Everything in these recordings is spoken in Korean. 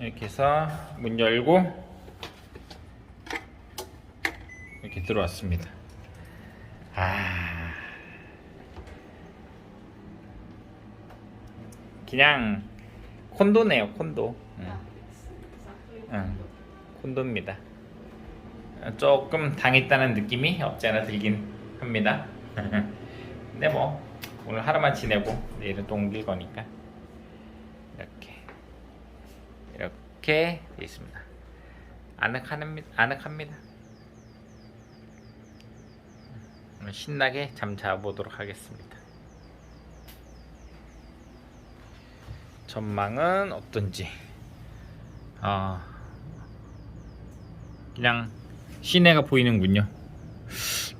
이렇게 해서 문 열고 이렇게 들어왔습니다. 아, 그냥 콘도네요, 콘도. 응. 응, 콘도입니다. 조금 당했다는 느낌이 없지 않아 들긴 합니다. 근데 뭐 오늘 하루만 지내고 내일은 또 옮길 거니까 이렇게 이렇게 돼 있습니다. 아늑합니다. 아늑합니다. 신나게 잠 자 보도록 하겠습니다. 전망은 어떤지 아 그냥 시내가 보이는군요.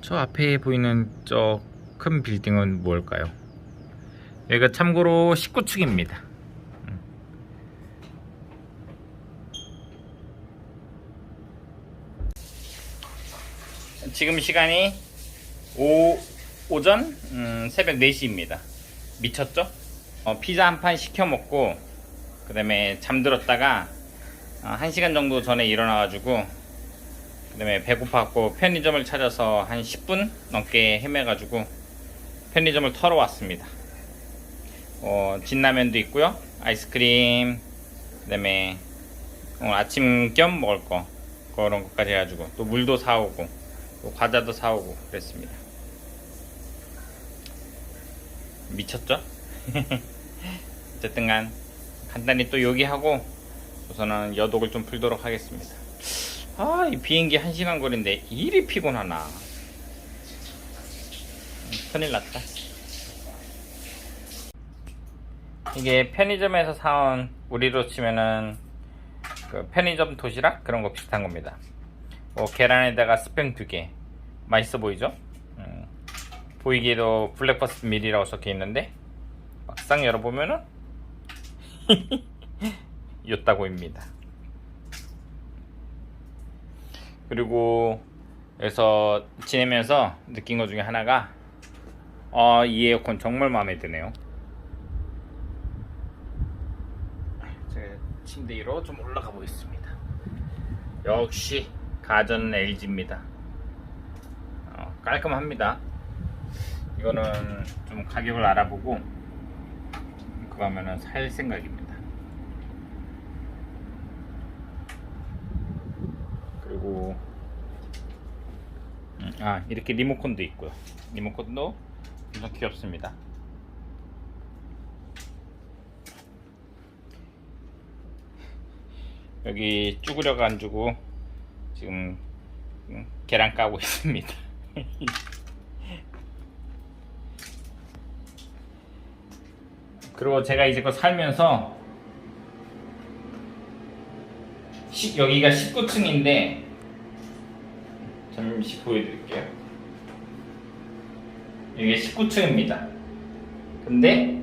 저 앞에 보이는 저 큰 빌딩은 뭘까요? 여기가 참고로 19층입니다. 지금 시간이 오, 오전 음, 새벽 4시입니다. 미쳤죠? 어, 피자 한 판 시켜 먹고 그 다음에 잠들었다가 어, 1시간 정도 전에 일어나가지고 그 다음에 배고파갖고 편의점을 찾아서 한 10분 넘게 헤매가지고 편의점을 털어 왔습니다. 어, 진라면도 있고요. 아이스크림, 그 다음에 오늘 아침 겸 먹을 거 그런 것까지 해가지고 또 물도 사오고 또 과자도 사오고 그랬습니다. 미쳤죠? 어쨌든 간 간단히 또 요기하고 우선은 여독을 좀 풀도록 하겠습니다. 아, 이 비행기 1시간 거리인데 일이 피곤하나. 음, 큰일 났다. 이게 편의점에서 사온 우리로 치면은 그 편의점 도시락 그런 거 비슷한 겁니다. 뭐 계란에다가 스팸 두 개. 맛있어 보이죠? 음, 보이기에도 블랙버스트 밀이라고 적혀 있는데 막상 열어보면은 요따고입니다. 그리고 여기서 지내면서 느낀 것 중에 하나가 어, 이 에어컨 정말 마음에 드네요. 침대 위로 좀 올라가 보겠습니다. 역시 가전 LG입니다. 어, 깔끔합니다. 이거는 좀 가격을 알아보고 그러면은 살 생각입니다. 그리고 음, 아 이렇게 리모컨도 있고요. 리모컨도 엄청 귀엽습니다. 여기 쭈그려 가지고 지금 음, 계란 까고 있습니다. 그리고 제가 이제껏 살면서 시- 여기가 19층인데 잠시 보여드릴게요. 여기가 19층입니다. 근데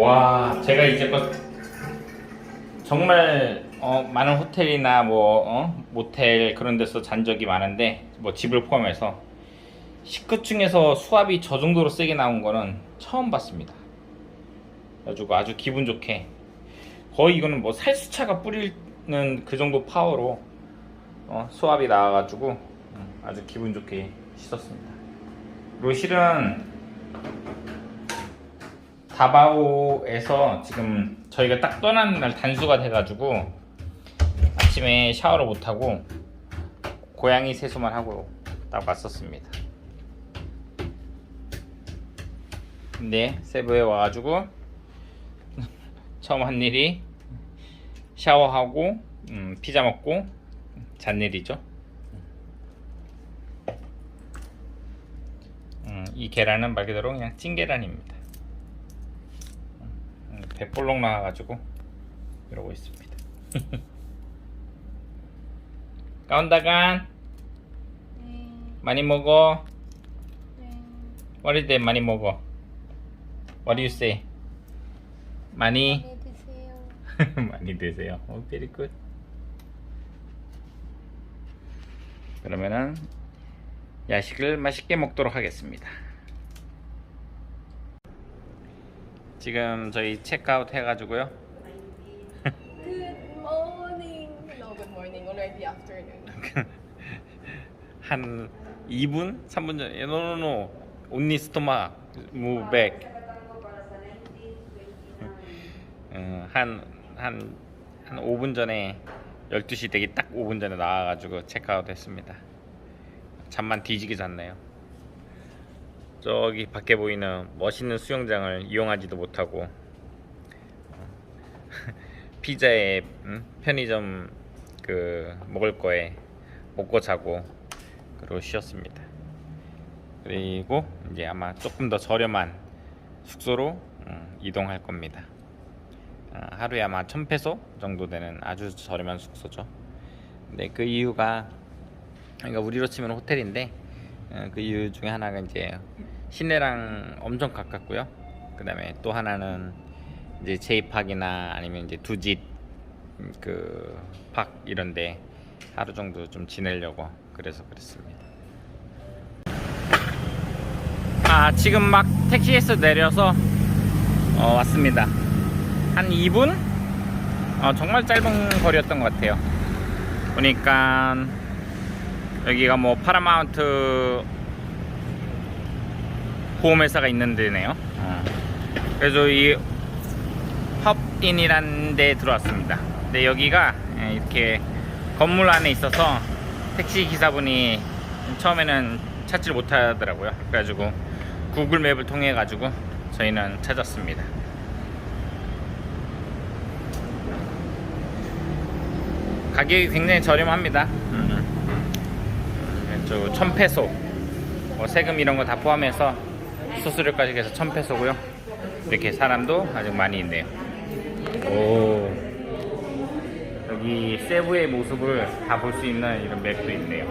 와 제가 이제껏 정말 어, 많은 호텔이나 뭐 어? 모텔 그런 데서 잔 적이 많은데 뭐 집을 포함해서 19층에서 수압이 저 정도로 세게 나온 거는 처음 봤습니다. 그래가지고 아주 기분 좋게 거의 이거는 뭐 살수차가 뿌리는 그 정도 파워로 어, 수압이 나와가지고 음, 아주 기분 좋게 씻었습니다. 그리고 실은 다바오에서 지금 저희가 딱 떠나는 날 단수가 돼가지고 아침에 샤워를 못하고 고양이 세수만 하고 딱 왔었습니다. 근데 세부에 와가지고 처음 한 일이 샤워하고 음, 피자 먹고 잔 일이죠. 음, 이 계란은 말 그대로 그냥 찐 계란입니다. 음, 배볼록 나와가지고 이러고 있습니다. 까운다간 네, 많이 먹어. 네. What is that 많이 먹어? What do you say? 많이. 많이 드세요. 어, very good. 그러면은 야식을 맛있게 먹도록 하겠습니다. 지금 저희 체크아웃 해가지고요. Good morning. No, good morning. Already afternoon. 한 2분? 3분 전에 no no no only stomach move back 어, 한, 한, 한 5분 전에 12시 되기 딱 5분 전에 나와가지고 체크아웃 했습니다 잠만 뒤지게 잤네요 저기 밖에 보이는 멋있는 수영장을 이용하지도 못하고 어, 피자에 음? 편의점 그 먹을 거에 먹고 자고 그리고 쉬었습니다. 그리고 이제 아마 조금 더 저렴한 숙소로 음, 이동할 겁니다. 아, 하루에 아마 1000페소 정도 되는 아주 저렴한 숙소죠. 근데 그 이유가 그러니까 우리로 치면 호텔인데 어, 그 이유 중에 하나가 이제 시내랑 엄청 가깝고요. 그 다음에 또 하나는 이제 제이팍이나 아니면 이제 두짓 음, 그팍 이런데 하루 정도 좀 지내려고 그래서 그랬습니다. 아 지금 막 택시에서 내려서 어, 왔습니다. 한 2분? 어, 정말 짧은 거리였던 것 같아요. 보니까 여기가 뭐 파라마운트 보험회사가 있는 데네요. 어. 그래서 이 헙인이라는 데 들어왔습니다. 근데 여기가 예, 이렇게 건물 안에 있어서 택시 기사분이 처음에는 찾지를 못하더라고요. 그래가지고 구글 맵을 통해 가지고 저희는 찾았습니다. 가격이 굉장히 저렴합니다. 음. 저 1000페소 뭐 세금 이런 거 다 포함해서 수수료까지 해서 1000페소고요. 이렇게 사람도 아주 많이 있네요. 오. 여기 세부의 모습을 다 볼 수 있는 이런 맵도 있네요.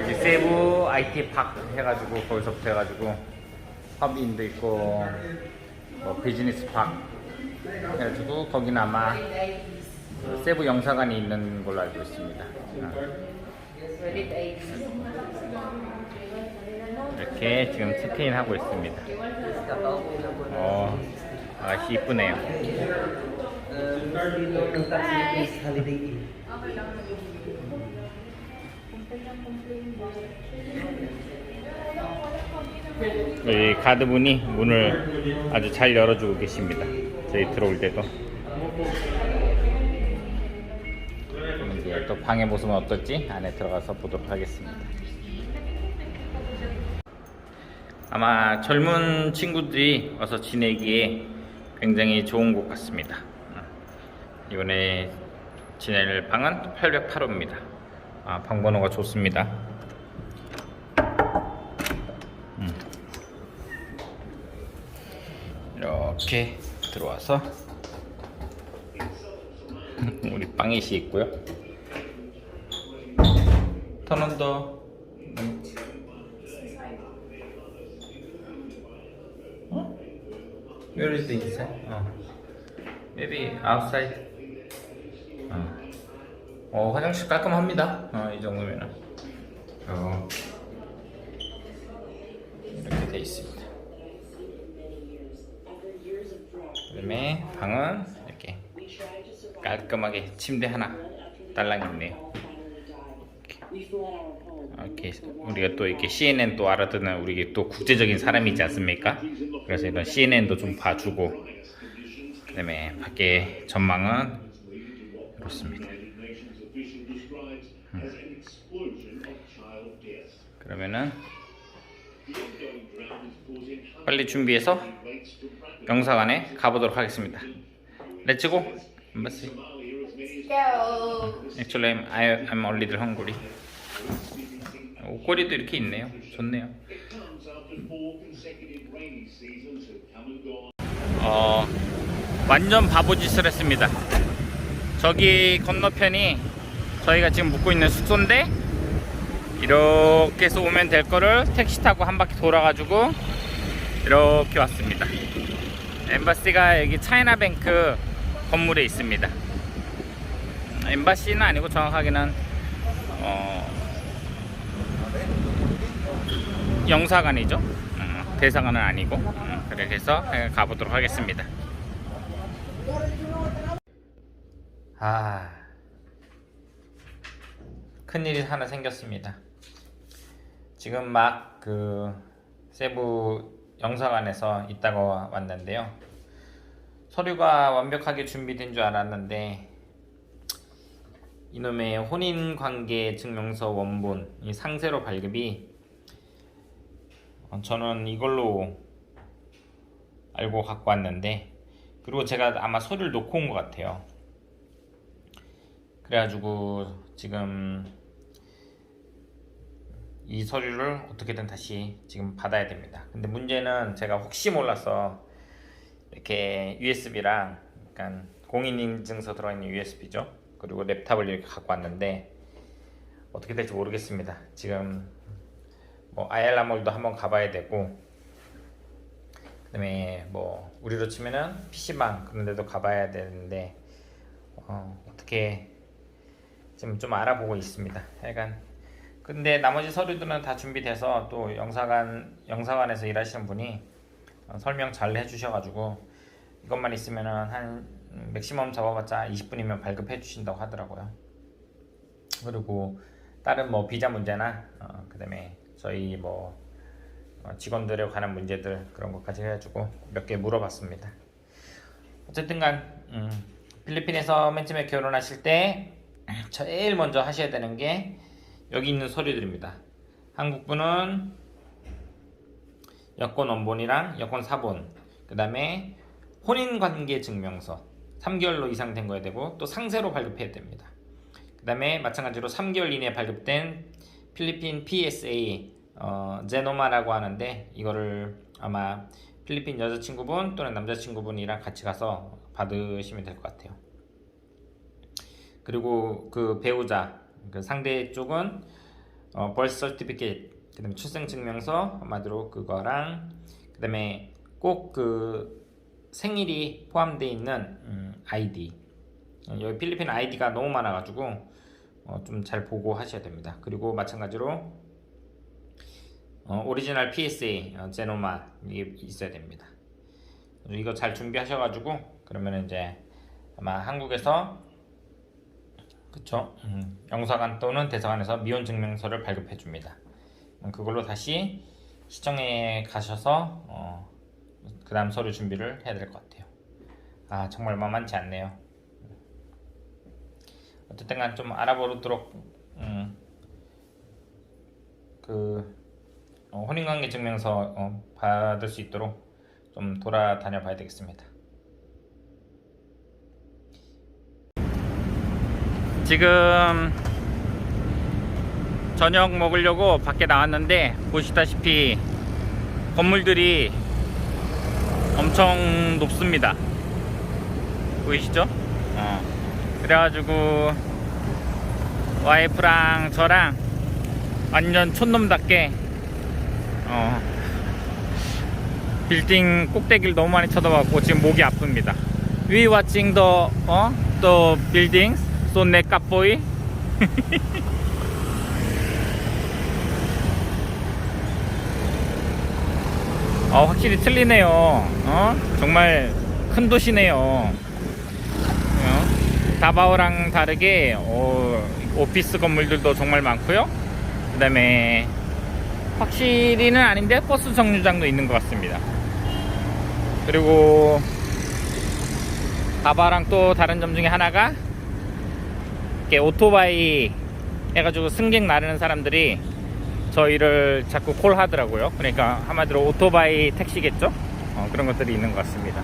여기 세부 IT 팍 해가지고 거기서부터 해가지고 펍인도 있고 뭐 비즈니스 팍 해가지고 거기는 아마 그 세부 영사관이 있는 걸로 알고 있습니다. 어. 이렇게 지금 체크인 하고 있습니다. 어, 아가씨 이쁘네요. 이 가드분이 문을 아주 잘 열어주고 계십니다. 저희 들어올 때도. 또 방의 모습은 어떨지 안에 들어가서 보도록 하겠습니다. 아마 젊은 친구들이 와서 지내기에 굉장히 좋은 곳 같습니다. 이번에 지낼 방은 808호입니다. 아, 방 번호가 좋습니다. 음. 이렇게 들어와서 우리 빵이시 있고요. 턴온더 어? Where is the inside? 어. Maybe outside. 어. 어, 화장실 깔끔합니다. 어, 이 정도면은. 어. 이렇게 돼 있습니다. 그다음에 방은 이렇게 깔끔하게 침대 하나 딸랑 있네요. 이렇게 우리가 또 이렇게 CNN 또 알아듣는 우리 또 국제적인 사람이지 않습니까? 그래서 이런 CNN도 좀 봐주고 그다음에 밖에 전망은 이렇습니다. 음. 그러면은 빨리 준비해서 영사관에 가보도록 하겠습니다. 렛츠고 엠바시. Go. Actually, I'm, I'm a little hungry. 옷걸이도 이렇게 있네요. 좋네요. 어, 완전 바보짓을 했습니다. 저기 건너편이 저희가 지금 묵고 있는 숙소인데 이렇게 해서 오면 될 거를 택시 타고 한 바퀴 돌아가지고 이렇게 왔습니다. 엠바시가 여기 차이나뱅크 건물에 있습니다. 엠바시는 아니고 정확하게는 어, 영사관이죠. 음. 대사관은 아니고 음, 그래서 가보도록 하겠습니다. 아 큰일이 하나 생겼습니다. 지금 막 그 세부 영사관에서 있다가 왔는데요. 서류가 완벽하게 준비된 줄 알았는데 이놈의 혼인관계 증명서 원본 이 상세로 발급이 어, 저는 이걸로 알고 갖고 왔는데 그리고 제가 아마 서류를 놓고 온 것 같아요. 그래가지고 지금 이 서류를 어떻게든 다시 지금 받아야 됩니다. 근데 문제는 제가 혹시 몰라서 이렇게 USB랑 약간 공인인증서 들어있는 USB죠. 그리고 랩탑을 이렇게 갖고 왔는데 어떻게 될지 모르겠습니다. 지금 뭐 아얄라몰도 한번 가봐야 되고 그다음에 뭐 우리로 치면은 PC방 그런 데도 가봐야 되는데 어, 어떻게 지금 좀 알아보고 있습니다. 하여간 근데 나머지 서류들은 다 준비돼서 또 영사관 영사관에서 일하시는 분이 어, 설명 잘 해주셔가지고 이것만 있으면은 한 음, 맥시멈 잡아봤자 20분이면 발급해 주신다고 하더라고요. 그리고 다른 뭐 비자 문제나 어, 그다음에 저희 뭐 어, 직원들에 관한 문제들 그런 것까지 해가지고 몇 개 물어봤습니다. 어쨌든간 음, 필리핀에서 맨 처음에 결혼하실 때 제일 먼저 하셔야 되는 게 여기 있는 서류들입니다. 한국분은 여권 원본이랑 여권 사본, 그 다음에 혼인관계 증명서 3개월로 이상 된 거야 되고 또 상세로 발급해야 됩니다. 그 다음에 마찬가지로 3개월 이내에 발급된 필리핀 PSA 어, 제노마라고 하는데 이거를 아마 필리핀 여자친구분 또는 남자친구분이랑 같이 가서 받으시면 될 것 같아요. 그리고 그 배우자 그 상대 쪽은 어, birth certificate 그다음에 출생 증명서 한마디로 그거랑 그다음에 꼭 그 생일이 포함되어 있는 음, 아이디 어, 여기 필리핀 아이디가 너무 많아가지고 어, 좀 잘 보고 하셔야 됩니다. 그리고 마찬가지로 어, 오리지널 PSA 어, 제노마 이게 있어야 됩니다. 이거 잘 준비하셔가지고 그러면 이제 아마 한국에서 그쵸 음, 영사관 또는 대사관에서 미혼 증명서를 발급해 줍니다. 음, 그걸로 다시 시청에 가셔서 어, 그 다음 서류 준비를 해야 될 것 같아요. 아 정말 만만치 않네요. 어쨌든 간 좀 알아보도록 음, 그 어, 혼인관계 증명서 어, 받을 수 있도록 좀 돌아다녀 봐야 되겠습니다. 지금 저녁 먹으려고 밖에 나왔는데 보시다시피 건물들이 엄청 높습니다. 보이시죠? 어. 그래가지고 와이프랑 저랑 완전 촌놈답게 어, 빌딩 꼭대기를 너무 많이 쳐다봤고 지금 목이 아픕니다. We watching the 어? the buildings so neck. 어, 확실히 틀리네요. 어? 정말 큰 도시네요. 어? 다바오랑 다르게 어, 오피스 건물들도 정말 많고요. 그다음에 확실히는 아닌데 버스 정류장도 있는 것 같습니다. 그리고 다바랑 또 다른 점 중에 하나가 이렇게 오토바이 해가지고 승객 나르는 사람들이 저희를 자꾸 콜 하더라고요. 그러니까 한마디로 오토바이 택시겠죠? 어, 그런 것들이 있는 것 같습니다.